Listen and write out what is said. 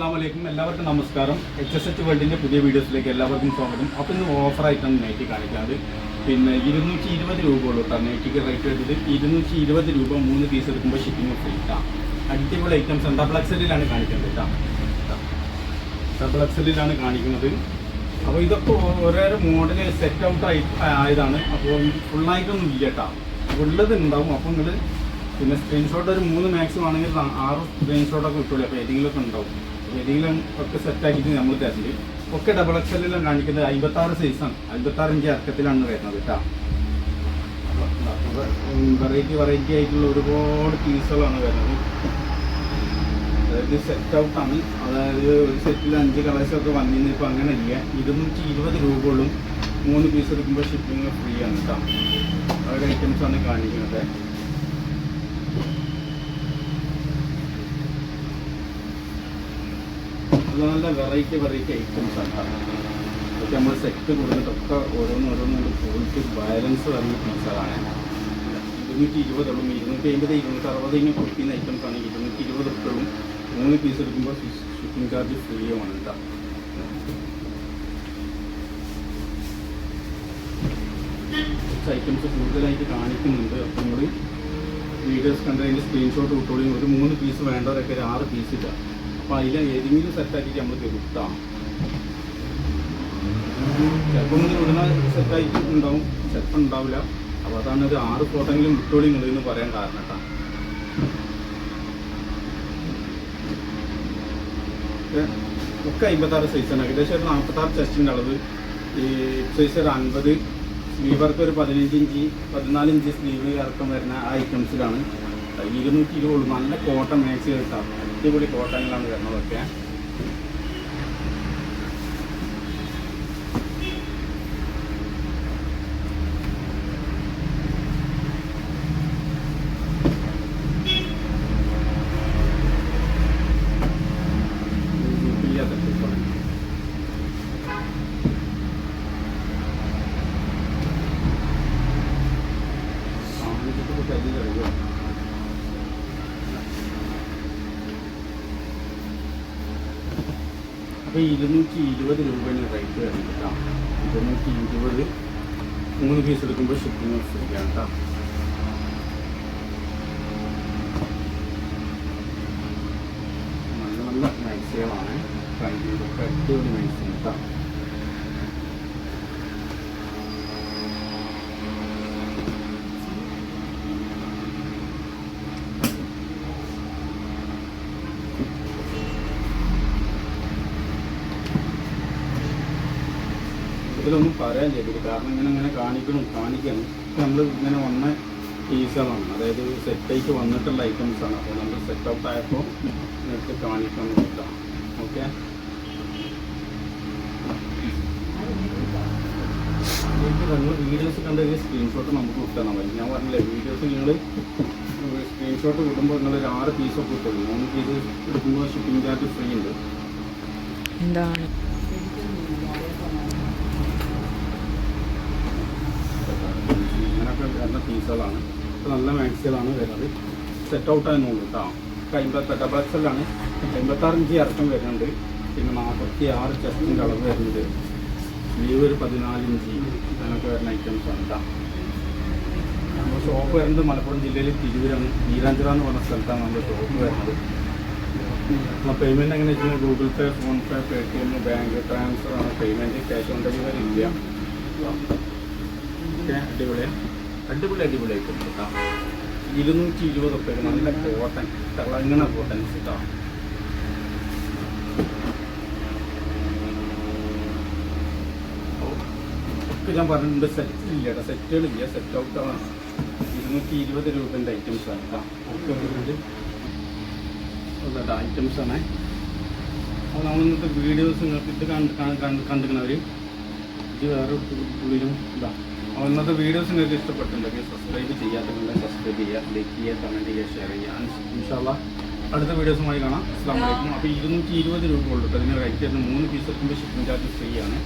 അസ്സാം വലൈക്കും എല്ലാവർക്കും നമസ്കാരം. എച്ച് എസ് എച്ച് വേൾഡിന്റെ പുതിയ വീഡിയോസിലേക്ക് എല്ലാവർക്കും സ്വാഗതം. അപ്പോൾ ഇന്ന് ഓഫറായിട്ടാണ് നൈറ്റി കാണിക്കുന്നത്. പിന്നെ ഇരുന്നൂറ്റി ഇരുപത് രൂപ ഉള്ളൂ കേട്ടോ നൈറ്റിക്ക് റേറ്റ് വരുന്നത്. ഇരുന്നൂറ്റി ഇരുപത് രൂപ മൂന്ന് പീസ് എടുക്കുമ്പോൾ ഷിപ്പിംഗ് ഫ്രീ കേട്ടോ അടിപൊളി ഐറ്റംസ് ഡബിൾ എക്സലിലാണ് കാണിക്കുന്നത് കേട്ടോ. ഡബിൾ എക്സലിലാണ് കാണിക്കുന്നത്. അപ്പോൾ ഇതൊക്കെ ഓരോരോ മോഡൽ സെറ്റ് ഔട്ട് ആയി ആയതാണ്. അപ്പോൾ ഫുള്ളായിട്ടൊന്നും ഇല്ല കേട്ടോ. ഉള്ളത് ഉണ്ടാവും. അപ്പോൾ നിങ്ങൾ പിന്നെ സ്ക്രീൻഷോട്ട് ഒരു മൂന്ന് മാക്സിമം ആണെങ്കിൽ ആറ് സ്ക്രീൻഷോട്ടൊക്കെ കിട്ടുള്ളൂ. അപ്പോൾ ഏതെങ്കിലുമൊക്കെ ഉണ്ടാവും. ഏതെങ്കിലും ഒക്കെ സെറ്റ് ആക്കിയിട്ട് നമ്മൾ തരണ്ട് ഒക്കെ ഡബിൾ എക്സ് എല്ലാം കാണിക്കുന്നത്. അമ്പത്താറ് സൈസാണ് അമ്പത്താറ് ഇഞ്ച് അക്കത്തിലാണ് വരുന്നത് കേട്ടോ. വെറൈറ്റി വെറൈറ്റി ആയിട്ടുള്ള ഒരുപാട് പീസുകളാണ് വരുന്നത്. അതായത് സെറ്റ് ഔട്ടാണ് അതായത് ഒരു സെറ്റിൽ അഞ്ച് കളേഴ്സൊക്കെ വന്നിരുന്നു ഇപ്പോൾ അങ്ങനെ ഇല്ല ഇരുന്നൂറ്റി ഇരുപത് രൂപകളും മൂന്ന് പീസ് എടുക്കുമ്പോൾ ഷിപ്പിംഗ് ഫ്രീ ആണ് കേട്ടോ. അതൊക്കെ ആണ് കാണിക്കുന്നത്. നല്ല വെറൈറ്റി വെറൈറ്റി ഐറ്റംസ് ആണ് കേട്ടോ ഇതൊക്കെ നമ്മൾ സെറ്റ് കൊടുത്തിട്ടൊക്കെ ഓരോന്ന് ഓരോന്ന് ക്വാളിറ്റി ബാലൻസ് വരുന്ന പീസുകളാണ് ഇരുന്നൂറ്റി ഇരുപതുള്ളും ഇരുന്നൂറ്റി അമ്പത് ഇരുന്നൂറ്റി അറുപത് ഇങ്ങനെ കൊടുക്കുന്ന ഐറ്റംസ് ആണ് ഇരുന്നൂറ്റി ഇരുപത് ഉറുപ്പും മൂന്ന് പീസ് എടുക്കുമ്പോൾ ഷിപ്പിംഗ് ചാർജ് ഫ്രീയുമാണ് കേട്ടോ ഐറ്റംസ് കൂടുതലായിട്ട് കാണിക്കുന്നുണ്ട്. അപ്പം നമ്മൾ വീഡിയോസ് കണ്ടതിന്റെ സ്ക്രീൻഷോട്ട് വിട്ടോളിയും ഒരു മൂന്ന് പീസ് വേണ്ടവരൊക്കെ ഒരു ആറ് പീസ് ഇല്ല അപ്പോൾ അതിൽ ഏതെങ്കിലും സെറ്റാക്കിയിട്ട് നമ്മൾ തരുത്താം ചിലപ്പോൾ നിങ്ങൾ സെറ്റായിട്ട് ഉണ്ടാവും ചിലപ്പോൾ ഉണ്ടാവില്ല. അപ്പോൾ അതാണ് ഒരു ആറ് ഫോട്ടോങ്കിലും വിട്ടോളി നിങ്ങളെന്ന് പറയാൻ കാരണം കേട്ടോ. ഒക്കെ അമ്പത്താറ് സൈസാണ് ഏകദേശം ഒരു നാൽപ്പത്താറ് ചെസ്റ്റിന്റെ അളവ്. ഈ സൈസ് ഒരു അൻപത്. സ്ലീവർക്ക് ഒരു പതിനഞ്ച് ഇഞ്ച് പതിനാല് ഇഞ്ച് സ്ലീവ് ഇറക്കം വരുന്ന ആ ഐറ്റംസിലാണ് ഇരുന്നൂറ്റി ഇരുപത് നല്ല കോട്ടൺ മാക്സി കിട്ടാം അടിപൊളി കോട്ടണിലാണ് വരുന്നതൊക്കെ. Thank ട്രിപ്പാണ് അപ്പോൾ ഇരുന്നൂറ്റി ഇരുപത് രൂപയാണ് റേറ്റ് വരുന്നത് കേട്ടോ ഇരുന്നൂറ്റി ഇരുപത് മൂന്ന് പീസ് എടുക്കുമ്പോൾ ഷിപ്പിംഗ് ഫ്രീ ആണ് കേട്ടോ നല്ല നല്ല ചെയ്തൊക്കെ അടിപൊളി മാക്സിയം കേട്ടോ ഇതിലൊന്നും പറയാൻ ചെയ്തില്ല. കാരണം ഇങ്ങനെ ഇങ്ങനെ കാണിക്കണം കാണിക്കണം. നമ്മൾ ഇങ്ങനെ വന്ന പീസുകളാണ് അതായത് സെറ്റായിട്ട് വന്നിട്ടുള്ള ഐറ്റംസ് ആണ്. അപ്പോൾ നമ്മൾ സെറ്റ് ഔട്ട് ആയപ്പോൾ നിങ്ങൾക്ക് കാണിക്കാൻ നോക്കാം. ഓക്കെ നിങ്ങൾ വീഡിയോസ് കണ്ട് സ്ക്രീൻഷോട്ട് നമുക്ക് കിട്ടണം മതി. ഞാൻ പറഞ്ഞില്ലേ വീഡിയോസ് നിങ്ങൾ സ്ക്രീൻഷോട്ട് കിട്ടുമ്പോൾ നിങ്ങൾ ഒരു ആറ് പീസൊക്കെ കിട്ടുള്ളൂ മൂന്ന് പീസ് എടുക്കുമ്പോൾ ഷിപ്പിംഗ് ചാർജ് ഫ്രീ ഉണ്ട്. എന്താണ്? വരുന്ന പീസുകളാണ് ഇപ്പോൾ നല്ല മാക്സികളാണ് വരുന്നത്. സെറ്റ് ഔട്ട് ആയെന്നുള്ളൂ കേട്ടോ അമ്പത്തി ഡബിൾ എക്സലാണ് അമ്പത്താറ് ഇഞ്ച് ഇറക്കം വരുന്നുണ്ട്. പിന്നെ നാൽപ്പത്തി ആറ് ചെസ്റ്റിന്റെ അളവ് വരുന്നുണ്ട്. ലീവ് ഒരു പതിനാല് ഇഞ്ച്. അങ്ങനെയൊക്കെ വരുന്ന ഐറ്റംസ് ആണ് കേട്ടോ നമ്മുടെ ഷോപ്പ് വരുന്നത് മലപ്പുറം ജില്ലയിൽ തിരൂരാണ്. ഈരാഞ്ചിറ എന്ന് പറഞ്ഞ സ്ഥലത്താണ് നമ്മുടെ ഷോപ്പ് വരുന്നത്. അപ്പോൾ പേയ്മെന്റ് എങ്ങനെ വെച്ചാൽ Google Pay PhonePe Paytm bank transfer ആണ്. പേയ്മെന്റ് ക്യാഷ് ഓൺ ഡെലിവറി ഇല്ല. ഓക്കെ അടിപൊളിയാണ് അടിപൊളി അടിപൊളി ആയിട്ട് കേട്ടോ ഇരുന്നൂറ്റി ഇരുപത് ഉറുപ്പ്യ നല്ല കോട്ടൺ തിളങ്ങണ കോട്ടൻ കേട്ടോ ഒക്കെ ഞാൻ പറഞ്ഞിട്ടുണ്ട് സെറ്റ് ഇല്ല കേട്ടോ സെറ്റുകളില്ല സെറ്റ് ഔട്ടാണ് ഇരുന്നൂറ്റി ഇരുപത് രൂപന്റെ ഐറ്റംസ് ആണ് കേട്ടോ ഒക്കെ ഐറ്റംസ് ആണ്. അപ്പോൾ നമ്മൾ ഇന്നത്തെ വീഡിയോസ് നിങ്ങൾക്ക് ഇത് കണ്ട് കണ്ടിരിക്കുന്നവർ ഇത് വേറെ ഉള്ളിലും ഇതാണ് ഇന്നത്തെ വീഡിയോസ് നിങ്ങൾക്ക് ഇഷ്ടപ്പെട്ടിട്ടുണ്ടെങ്കിൽ സബ്സ്ക്രൈബ് ചെയ്യാത്തതുകൊണ്ട് സബ്സ്ക്രൈബ് ചെയ്യുക ലൈക്ക് ചെയ്യുക കമന്റ് ചെയ്യുക ഷെയർ ചെയ്യുക. ഇൻഷാല്ല അടുത്ത വീഡിയോസുമായി കാണാം. അസ്ലാം വലൈക്കും അപ്പോൾ ഇരുന്നൂറ്റി ഇരുപത് രൂപ ഉള്ളൂ. അതിന് റൈറ്റ് മൂന്ന് പീസ് ഷിപ്പിംഗ് ചാർജ് ഫ്രീ ആണ്.